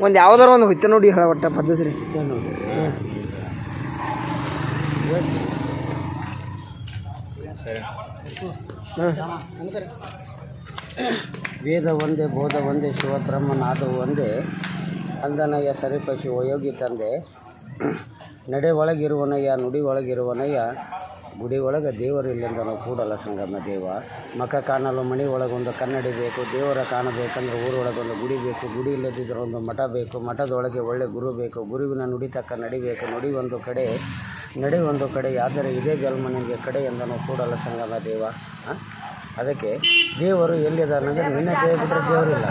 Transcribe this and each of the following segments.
ಒಂದು ಯಾವ್ದಾರ ಒಂದು ಹೊಯ್ತ ನೋಡಿ ಹೇಳ ಒಟ್ಟ ಪದ್ಧತಿ ನೋಡಿ ವೇದ ಒಂದೇ, ಬೋಧ ಒಂದೇ, ಶಿವ ಬ್ರಹ್ಮನಾದವು ಒಂದೇ, ಅಂದನಯ್ಯ ಸರಿಪಶಿ ವಯೋಗಿ ತಂದೆ ನಡೆ ಒಳಗಿರುವನಯ್ಯ ನುಡಿ ಒಳಗಿರುವನಯ್ಯ ಗುಡಿ ಒಳಗೆ ದೇವರಿಲ್ಲಂದನು ಕೂಡಲ್ಲ ಸಂಗಮ ದೇವ ಮಕ ಕಾಣಲು ಮಣಿ ಒಳಗೊಂದು ಕನ್ನಡಿ ಬೇಕು, ದೇವರ ಕಾಣಬೇಕಂದ್ರೆ ಊರೊಳಗೊಂದು ಗುಡಿ ಬೇಕು, ಗುಡಿ ಇಲ್ಲದಿದ್ದರೆ ಒಂದು ಮಠ ಬೇಕು, ಮಠದೊಳಗೆ ಒಳ್ಳೆ ಗುರು ಬೇಕು, ಗುರುವಿನ ನುಡಿ ತಕ್ಕ ನಡಿಬೇಕು ನುಡಿ ಒಂದು ಕಡೆ, ನಡೆ ಒಂದು ಕಡೆ ಆದರೆ ಇದೇ ಜನ್ಮ ನಿಮಗೆ ಕಡೆ ಎಂದನು ಕೂಡಲ್ಲ ಸಂಗಮ ದೇವ? ಅದಕ್ಕೆ ದೇವರು ಎಲ್ಲಿದ್ದಾರೆ ಅಂದರೆ ನಿನ್ನೆ ದೇವ ಬಿಟ್ಟರೆ ದೇವರಿಲ್ಲ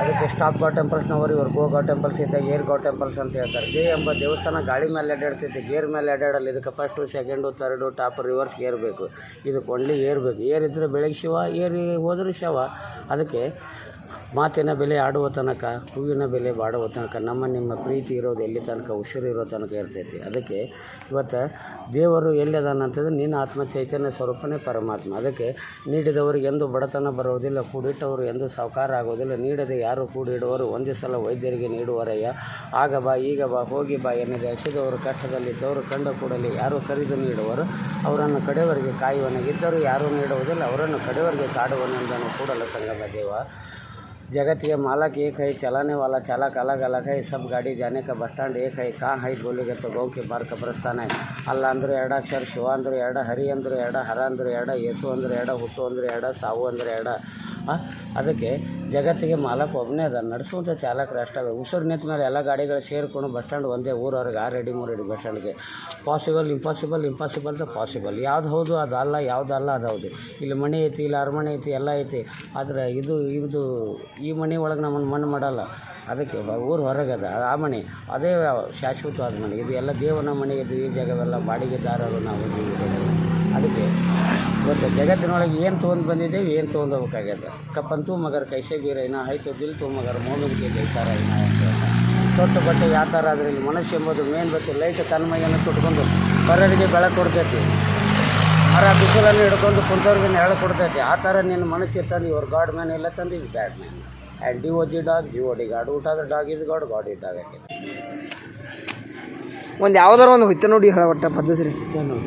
ಅದಕ್ಕೆ ಸ್ಟಾಪ್ ಗಾ ಟೆಂಪಲ್ಸ್ನವರು ಇವರು ಗೋ ಗಾ ಟೆಂಪಲ್ಸ್ ಇದ್ದ ಏರ್ ಗಾ ಟೆಂಪಲ್ಸ್ ಅಂತ ಹೇಳ್ತಾರೆ. ದೇ ಎಂಬ ದೇವಸ್ಥಾನ ಗಾಳಿ ಮೇಲೆ ಅಡ್ಡಾಡ್ತೈತೆ, ಗೇರ್ ಮೇಲೆ ಅಡ್ಡಾಡಲ್ಲ. ಇದಕ್ಕೆ first second third top reverse air ಬೇಕು. ಇದಕ್ಕೆ ಒನ್ಲಿ ಏರ್ ಬೇಕು. ಏರ್ ಇದ್ದರೆ ಬೆಳಗ್ಗೆ ಶಿವ, ಏರಿ ಹೋದರೂ ಶವ. ಅದಕ್ಕೆ ಮಾತಿನ ಬೆಲೆ ಆಡುವ ತನಕ, ಹೂವಿನ ಬೆಲೆ ಬಾಡುವ ತನಕ, ನಮ್ಮ ನಿಮ್ಮ ಪ್ರೀತಿ ಇರೋದು ಎಲ್ಲಿ ತನಕ ಉಸಿರು ಇರೋ ತನಕ ಇರ್ತೈತಿ. ಅದಕ್ಕೆ ಇವತ್ತು ದೇವರು ಅಂತಂದ್ರೆ, ನಿನ್ನ ಆತ್ಮ ಚೈತನ್ಯ ಸ್ವರೂಪನೇ ಪರಮಾತ್ಮ. ಅದಕ್ಕೆ ನೀಡಿದವರಿಗೆ ಎಂದು ಬಡತನ ಬರುವುದಿಲ್ಲ ಕೂಡಿಟ್ಟವರು ಎಂದು ಸಾವುಕಾರ ಆಗೋದಿಲ್ಲ. ನೀಡದೆ ಯಾರು ಕೂಡಿಡುವರು? ಒಂದೇ ಸಲ ವೈದ್ಯರಿಗೆ ನೀಡುವರಯ್ಯ. ಆಗ ಬಾ, ಈಗ ಬಾ, ಹೋಗಿ ಬಾ ಎನ್ನದೆ ಹಸಿದವರು ಕಷ್ಟದಲ್ಲಿದ್ದವರು ಕಂಡ ಕೂಡಲಿ ಯಾರು ಕರೆದು ನೀಡುವರು? ಅವರನ್ನು ಕಡೆಯವರಿಗೆ ಕಾಯುವನಿಗಿದ್ದರು ಯಾರೂ ನೀಡುವುದಿಲ್ಲ, ಅವರನ್ನು ಕಡೆಯವರಿಗೆ ಕಾಡುವನೆಂದನು ಕೂಡಲ ಸಂಗಮ ದೇವ. जगत के मालक एक है चलाने वाला चालक अलग अलग है सब गाड़ी जाने का बस स्टैंड एक है कहाँ है बोलेगे तो गाँव के बाहर कब्रस्तान है ಅಲ್ಲ ಅಂದ್ರೆ ಎರಡ ಅಕ್ಷರ ಶಿವ ಅಂದ್ರೆ ಎರಡ ಹರಿ ಅಂದ್ರೆ ಎರಡ ಹರ ಅಂದ್ರೆ ಎರಡ ಯೇಸು ಅಂದ್ರೆ ಎರಡ ಹುಟ್ಟು ಅಂದ್ರೆ ಎರಡ ಸಾವು ಅಂದ್ರೆ ಎರಡ ಆ? ಅದಕ್ಕೆ ಜಗತ್ತಿಗೆ ಮಾಲಕ್ ಒಬ್ಬನೇ ಅದ. ನಡೆಸುವಂಥ ಚಾಲಕರು ಅಷ್ಟವೇ ಉಸಿರು ನಿಂತ ಮೇಲೆ ಎಲ್ಲ ಗಾಡಿಗಳು ಸೇರಿಕೊಂಡು ಬಸ್ ಸ್ಟ್ಯಾಂಡ್ ಒಂದೇ ಊರವ್ರಿಗೆ, ಆ ರೆಡಿ ಮೂರು ready bus ಸ್ಟ್ಯಾಂಡ್ಗೆ. Possible impossible impossible the possible ಯಾವ್ದು ಹೌದು, ಅದು ಅಲ್ಲ, ಯಾವ್ದು ಅಲ್ಲ, ಅದು ಹೌದು. ಇಲ್ಲಿ ಮನೆ ಐತಿ, ಇಲ್ಲಿ ಅರಮನೆ ಐತಿ, ಎಲ್ಲ ಐತಿ. ಆದರೆ ಇದು ಇದು, ಈ ಮನೆ ಒಳಗೆ ನಮ್ಮನ್ನು ಮಣ್ಣು ಮಾಡಲ್ಲ. ಅದಕ್ಕೆ ಊರು ಹೊರಗದ ಆ ಮನೆ ಅದೇ ಶಾಶ್ವತವಾದ ಮನೆ ಇದು ಎಲ್ಲ ದೇವನ ಮನೆ ಇದು, ಈ ಜಾಗವೆಲ್ಲ ಬಾಡಿಗೆದಾರರು ನಾವು ಅದಕ್ಕೆ ಇವತ್ತು ಜಗತ್ತಿನೊಳಗೆ ಏನು ತೊಗೊಂಡು ಬಂದಿದ್ದೇವೆ ಏನು ತೊಗೊಂಡೋಗ್ಬೇಕಾಗ್ಯದ ಕಪ್ಪಂತೂ ಮಗರ ಕೈಸೆ ಇನ್ನ ಆಯಿತು ದಿಲ್ ತೂ ಮಗರ ಮೋಮಿಗೆ ಬೈತಾರ ಹೇಳ್ತಾರೆ. ತೊಟ್ಟು ಬಟ್ಟೆ ಯಾವ ಥರ ಆದರೆ ಇಲ್ಲಿ ಮನುಷ್ಯ ಎಂಬುದು ಮೇನ್ ಬತ್ತಿ ಲೈಟ್ ತನ್ಮಯನ್ನು ತುಟ್ಕೊಂಡು ಪರರಿಗೆ ಬೆಳಕು ಕೊಡ್ತೈತಿ. ಮರ ಬಿಸಿಲನ್ನು ಹಿಡ್ಕೊಂಡು ಕುಂತವ್ರಿಗೆ ನೆರಳು ಕೊಡ್ತೈತಿ. ಆ ಥರ ನಿನ್ನ ಮನಸ್ಸು ತಂದು ಇವ್ರ ಗಾಡ್ ಮ್ಯಾನ್ ಎಲ್ಲ ತಂದು ಇದು bad man and D O G dog G O D god. ಊಟ ಆದ್ರೆ ಡಾಗ್ ಇದು ಗಾಡ್ ಗಾಡ್ ಇದ್ದಾಗ ಒಂದು ಯಾವ್ದಾರ ಒಂದು ಹೊಯ್ತ ನೋಡಿ ಹೇಳ ಒಟ್ಟ ಪದ್ಧತಿ ನೋಡಿ.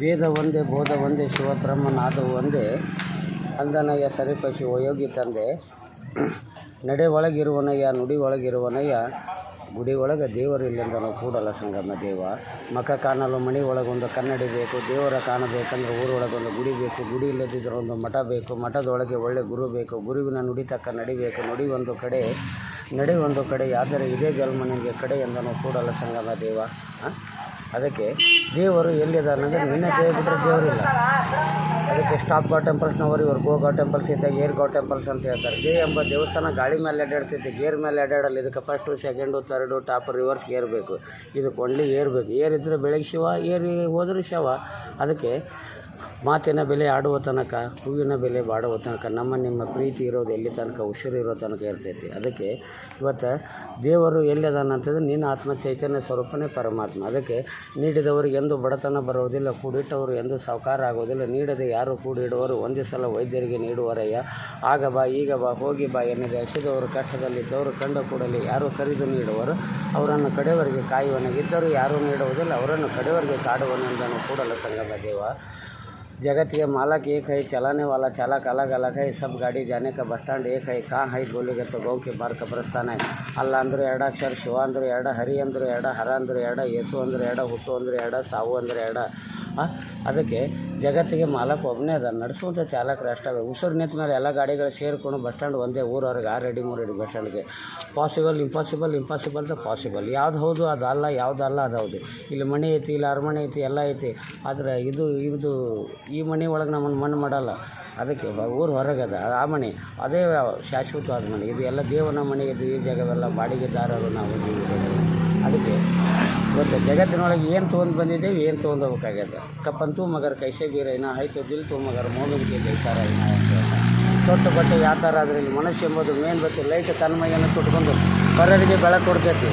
ವೇದ ಒಂದೇ, ಬೋಧ ಒಂದೇ ಶಿವಬ್ರಹ್ಮನಾದವು ಒಂದೇ. ಅಂದನಯ್ಯ ಸರಿಪಶಿ ಒಯೋಗಿ ತಂದೆ. ನಡೆ ಒಳಗಿರುವನಯ್ಯ, ನುಡಿ ಒಳಗಿರುವನಯ್ಯ. ಗುಡಿ ಒಳಗೆ ದೇವರಿಲ್ಲೆಂದನು ಕೂಡಲ ಸಂಗಮ ದೇವ. ಮಖ ಕಾಣಲು ಮಣಿ ಒಳಗೊಂದು ಕನ್ನಡಿ ಬೇಕು, ದೇವರ ಕಾಣಬೇಕಂದ್ರೆ ಊರೊಳಗೊಂದು ಗುಡಿ ಬೇಕು. ಗುಡಿ ಇಲ್ಲದಿದ್ದರೆ ಒಂದು ಮಠ ಬೇಕು. ಮಠದೊಳಗೆ ಒಳ್ಳೆ ಗುರು ಬೇಕು. ಗುರುವಿನ ನುಡಿ ತಕ್ಕ ನಡಿಬೇಕು ನುಡಿ ಒಂದು ಕಡೆ ನಡೆ ಒಂದು ಕಡೆ ಆದರೆ ಇದೇ ಜನ್ಮ ನಿಮಗೆ ಕಡೆ ಎಂದನು ಕೂಡಲ ಸಂಗಮ ದೇವ? ಅದಕ್ಕೆ ದೇವರು ಎಲ್ಲಿದ್ದಾರೆ ನಿನ್ನೆ ದೇವ ಬಿಟ್ಟರೆ ದೇವರಿಲ್ಲ ಅದಕ್ಕೆ ಸ್ಟಾಪ್ ಗಾ ಟೆಂಪಲ್ಸ್ನವರು ಇವರು ಗೋ ಗಾ ಟೆಂಪಲ್ಸ್ ಇದ್ದ, ಏರ್ ಗಾ ಟೆಂಪಲ್ಸ್ ಅಂತ ಹೇಳ್ತಾರೆ. ದೇ ಎಂಬ ದೇವಸ್ಥಾನ ಗಾಳಿ ಮೇಲೆ ಅಡ್ಡಾಡ್ತೈತೆ ಗೇರ್ ಮೇಲೆ ಅಡ್ಡಾಡಲ್ಲ. ಇದಕ್ಕೆ first second third top reverse air ಬೇಕು. ಇದಕ್ಕೆ ಒಳ್ಳೆ ಏರ್ಬೇಕು ಬೇಕು. ಏರ್ ಇದ್ದರೆ ಬೆಳಗ್ಗೆ ಶಿವ, ಏರಿ ಹೋದ್ರೆ ಶವ. ಅದಕ್ಕೆ ಮಾತಿನ ಬೆಲೆ ಆಡುವ ತನಕ, ಹೂವಿನ ಬೆಲೆ ಬಾಡುವ ತನಕ, ನಮ್ಮ ನಿಮ್ಮ ಪ್ರೀತಿ ಇರೋದು ಎಲ್ಲಿ ತನಕ ಇರೋ ತನಕ ಇರ್ತೈತಿ. ಅದಕ್ಕೆ ಇವತ್ತು ದೇವರು ಎಲ್ಲಿದಾನ ಅಂತಂದ್ರೆ, ನಿನ್ನ ಆತ್ಮ ಚೈತನ್ಯ ಸ್ವರೂಪನೇ ಪರಮಾತ್ಮ. ಅದಕ್ಕೆ ನೀಡಿದವರಿಗೆ ಎಂದು ಬಡತನ ಬರುವುದಿಲ್ಲ, ಕೂಡಿಟ್ಟವರು ಎಂದು ಸಾವುಕಾರ ಆಗೋದಿಲ್ಲ ನೀಡದೆ ಯಾರು ಕೂಡಿಡುವರು? ಒಂದೇ ಸಲ ವೈದ್ಯರಿಗೆ ನೀಡುವರಯ್ಯ. ಆಗ ಬಾ, ಈಗ ಬಾ, ಹೋಗಿ ಬಾ ಎನ್ನದೆ ಹಸಿದವರು ಕಷ್ಟದಲ್ಲಿದ್ದವರು ಕಂಡ ಕೂಡಲಿ ಯಾರು ಕರಿದು ನೀಡುವರು? ಅವರನ್ನು ಕಡೆಯವರಿಗೆ ಕಾಯುವನಾಗಿದ್ದರು ಯಾರೂ ನೀಡುವುದಿಲ್ಲ, ಅವರನ್ನು ಕಡೆಯವರಿಗೆ ಕಾಡುವನೆಂದನು ಕೂಡಲ ಸಂಗಮ ದೇವ. जगत के मालक एक है चलाने वाला चालक अलग अलग है सब गाड़ी जाने का बस स्टैंड एक है कहाँ है बोलेगे तो गाँव के बाहर कब्रस्तान है ಅಲ್ಲ ಅಂದ್ರೆ ಎರಡ ಅಕ್ಷರ ಶಿವ ಅಂದ್ರೆ ಎರಡ ಹರಿ ಅಂದ್ರೆ ಎರಡ ಹರ ಅಂದ್ರೆ ಎರಡ ಯೇಸು ಅಂದ್ರೆ ಎರಡ ಹುಟ್ಟು ಅಂದ್ರೆ ಎರಡ ಸಾವು ಅಂದ್ರೆ ಎರಡ ಆ? ಅದಕ್ಕೆ ಜಗತ್ತಿಗೆ ಮಾಲಕ್ ಒಬ್ಬನೇ ಅದ ನಡೆಸುವಂಥ ಚಾಲಕರು ಅಷ್ಟಾಗ ಉಸಿರು ನಿಂತ ಮೇಲೆ ಎಲ್ಲ ಗಾಡಿಗಳು ಸೇರಿಕೊಂಡು ಬಸ್ ಸ್ಟ್ಯಾಂಡ್ ಒಂದೇ ಊರವ್ರಿಗೆ ಮೂರು ready bus ಸ್ಟ್ಯಾಂಡ್ಗೆ possible impossible impossible the possible ಯಾವ್ದು ಹೌದು, ಅದು ಅಲ್ಲ, ಯಾವ್ದು ಅಲ್ಲ, ಅದು ಹೌದು. ಇಲ್ಲಿ ಮನೆ ಐತಿ, ಇಲ್ಲಿ ಅರಮನೆ ಐತಿ, ಎಲ್ಲ ಐತಿ. ಆದರೆ ಇದು ಇದು ಈ ಮನೆ ಒಳಗೆ ನಮ್ಮನ್ನು ಮಣ್ಣು ಮಾಡಲ್ಲ. ಅದಕ್ಕೆ ಊರ ಹೊರಗದ ಆ ಮನೆ ಅದೇ ಶಾಶ್ವತವಾದ ಮನೆ ಇದು ಎಲ್ಲ ದೇವನ ಮನೆ ಇದು ಈ ಜಾಗವೆಲ್ಲ ಬಾಡಿಗೆದಾರರು ನಾವು ಇದರಲ್ಲಿ. ಅದಕ್ಕೆ ಇವತ್ತು ಜಗತ್ತಿನೊಳಗೆ ಏನು ತೊಗೊಂಡು ಬಂದಿದ್ದೇವೆ, ಏನು ತೊಗೊಂಡು ಹೋಗ್ಬೇಕಾಗ್ಯದ ಕಪ್ಪಂತೂ ಮಗರ ಕೈಸೆ ಬೀರೈನ ಆಯ್ತು ಆಯಿತು ದಿಲ್ ತು ಮಗರ ಮೋಮಿಗೆ ಬೈತಾರ ಇನ್ನ ತೊಟ್ಟು ಬಟ್ಟೆ ಯಾವ ಥರ ಅದರಲ್ಲಿ ಮನುಷ್ಯ ಎಂಬುದು ಮೇನ್ ಬತ್ತೆ ಲೈಟ್ ತನ್ಮಯನ್ನು ತೊಟ್ಕೊಂಡು ಪರರಿಗೆ ಬೆಳೆ ಕೊಡ್ತೈತಿ.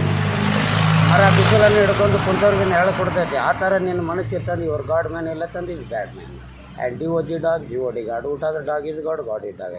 ಮರ ಬಿಸಿಲನ್ನು ಹಿಡ್ಕೊಂಡು ಕುಂತವ್ರಿಗೆ ನೆರಳು ಕೊಡ್ತೈತಿ. ಆ ಥರ ನಿನ್ನ ಮನುಷ್ಯ ತಂದು ಇವ್ರ ಗಾಡ್ ಮ್ಯಾನ್ ಎಲ್ಲ ತಂದು ಇದು bad man and D O G dog G O D god ಊಟ ಆದ್ರೆ ಡಾಗ್ ಇದು ಗಾಡ್ ಗಾಡ್ ಇದ್ದಾಗ